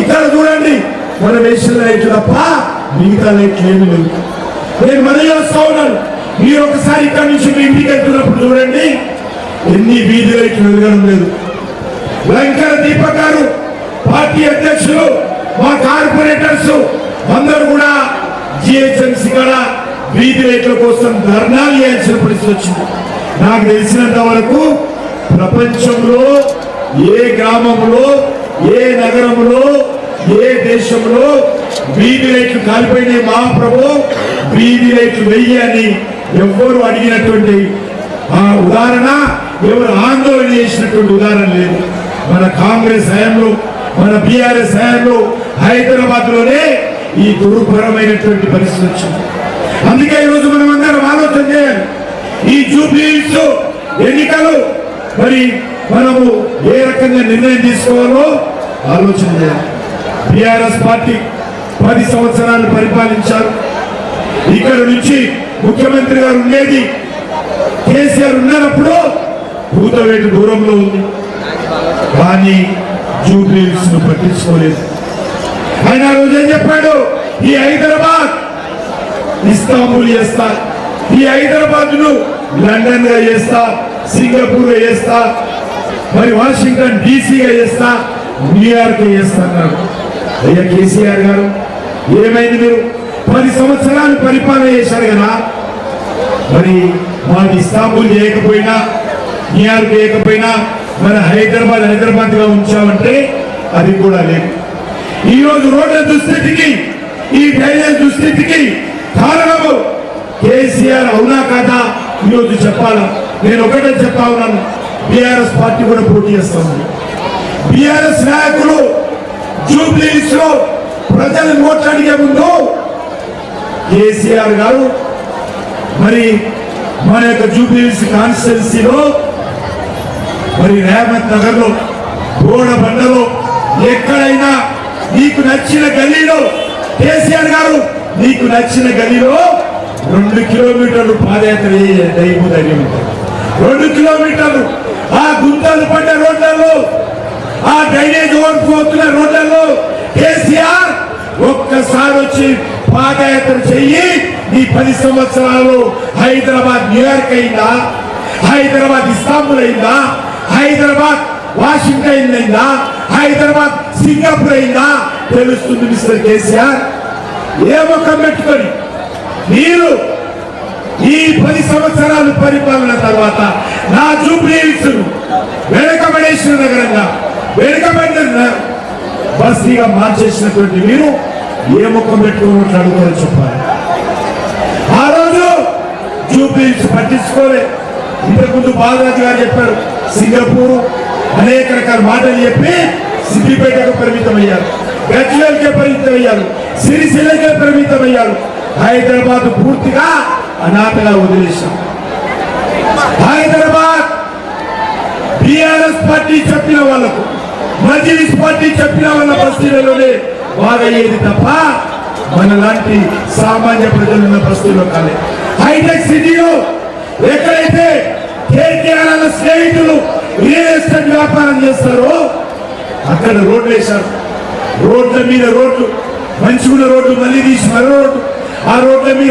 ఇక్కడ చూడండి. మన వేసిన లైట్లు తప్ప మిగతా లైట్లు ఏమి లేవు. నేను మన చేస్తా ఉన్నాను మీరు ఒకసారి ఇక్కడ నుంచి మీ ఇంటికి వెళ్తున్నప్పుడు చూడండి. ఎన్ని వీధి లైట్లు వెలగడం లేదు. లంకర దీపక్ గారు పార్టీ అధ్యక్షులు మా కార్పొరేటర్స్ అందరూ కూడా జిహెచ్ఎంసీ కూడా వీధి రేట్ల కోసం ధర్నాలు చేయాల్సిన పరిస్థితి వచ్చింది. నాకు తెలిసినంత వరకు ప్రపంచంలో ఏ గ్రామంలో ఏ నగరంలో ఏ దేశంలో వీధి లైట్లు కాలిపోయినాయి మహాప్రభు? వీధి లైట్లు వెయ్యి అని ఎవ్వరు అడిగినటువంటి ఆ ఉదాహరణ ఎవరు ఆందోళన చేసినటువంటి ఉదాహరణ లేదు. మన కాంగ్రెస్ హయాంలో మన బీఆర్ఎస్ హయాంలో హైదరాబాద్లోనే ఈ దుర్భరమైనటువంటి పరిస్థితి వచ్చింది. అందుకే ఈరోజు మనం అందరం ఆలోచన చేయాలి. ఈ జూబ్లీస్ ఎన్నికలు మరి మనము ఏ రకంగా నిర్ణయం తీసుకోవాలో ఆలోచన చేయాలి బీఆర్ఎస్ పార్టీ పది సంవత్సరాలు పరిపాలించారు. ఇక్కడ నుంచి ముఖ్యమంత్రి గారు ఉండేది కేసీఆర్ ఉన్నప్పుడు భూతవేటు దూరంలో ఉంది. కానీ జూబ్లీస్ను పట్టించుకోలేదు. ఆయన ఆ రోజు ఏం చెప్పాడు? ఈ హైదరాబాద్ ఇస్తాంబుల్ చేస్తా. ఈ హైదరాబాద్ను లండన్గా చేస్తా సింగపూర్గా చేస్తా. మరి వాషింగ్టన్ డీసీగా చేస్తా న్యూయార్క్ చేస్తా అన్నారు. అయ్యా కేసీఆర్ గారు ఏమైంది మీరు? పది సంవత్సరాలు పరిపాలన చేశారు కదా. మరి మాది ఇస్తాంబుల్ చేయకపోయినా న్యూయార్క్ చేయకపోయినా మన హైదరాబాద్ హైదరాబాద్గా ఉంచామంటే అది కూడా లేదు. ఈ రోజు రోడ్ల దుస్థితికి ఈ డ్రైనేజ్ దుస్థితికి కారణము కేసీఆర్ అవునా కాదా? ఈరోజు చెప్పాలా? నేను ఒకటే చెప్తా ఉన్నాను. బీఆర్ఎస్ పార్టీ కూడా పోటీ చేస్తుంది. బీఆర్ఎస్ నాయకులు జూబ్లీస్లో ప్రజలు ఓట్లు అడిగే ముందు కేసీఆర్ గారు మరి మన యొక్క జూబ్లీస్ కాన్స్టిట్యున్సీలో మరి రేవంత్ నగర్లో గోడబండలో ఎక్కడైనా నీకు నచ్చిన గల్లీలో కేసీఆర్ గారు నీకు నచ్చిన గల్లీలో రెండు కిలోమీటర్లు పాదయాత్ర దైవ ధైర్యం రెండు కిలోమీటర్లు ఆ గుంతలు పడ్డ రోడ్లలో ఆ డ్రైనేజ్ ఓడిపోతున్న రోడ్లలో కేసీఆర్ ఒక్కసారి వచ్చి పాదయాత్ర చెయ్యి ఈ పది సంవత్సరాలు హైదరాబాద్ న్యూయార్క్ అయిందా? హైదరాబాద్ ఇస్తాంబుల్ అయిందా? హైదరాబాద్ వాషింగ్టన్ అయిందా? హైదరాబాద్ సింగపూర్ అయిందా? తెలుస్తుంది మిస్టర్ కేసీఆర్. ఏ ముఖం పెట్టుకొని. మీరు ఈ పది సంవత్సరాలు పరిపాలన తర్వాత నా జూబ్లీస్ వెనకబడేసిన నగరంగా వెనుకబడిన బస్తీగా మార్చేసినటువంటి మీరు ఏ ముఖం పెట్టుకుని అడుగుతారో చెప్పాలి. ఆ రోజు జూబ్లీస్ పట్టించుకోలే. ఇంతకుముందు బాలరాజు గారు చెప్పారు సింగపూర్ అనేక రకాల మాటలు చెప్పి సిద్దిపేటకు పరిమితం అయ్యారు గజ్వేల్కే పరిమితం అయ్యారు సిరిసిల్లకే పరిమితం అయ్యారు హైదరాబాద్ పూర్తిగా అనాథగా వదిలేశాం హైదరాబాద్ బిఆర్ఎస్ పార్టీ చెప్పిన వాళ్ళకు మజిలిస్ పార్టీ చెప్పిన వాళ్ళ బస్తీలలోనే బాగయ్యేది తప్ప మన లాంటి సామాన్య ప్రజలు ఉన్న బస్తీలో కాలే. హైటెక్ సిటీలో ఎక్కడైతే కేటీఆర్ స్నేహితులు రియల్ ఎస్టేట్ వ్యాపారం చేస్తారో అక్కడ రోడ్లు వేశారు. రోడ్ల మీద రోడ్లు మంచిగున్న రోడ్లు మళ్ళీ తీసి మరో రోడ్లు. ఆ రోడ్ల మీద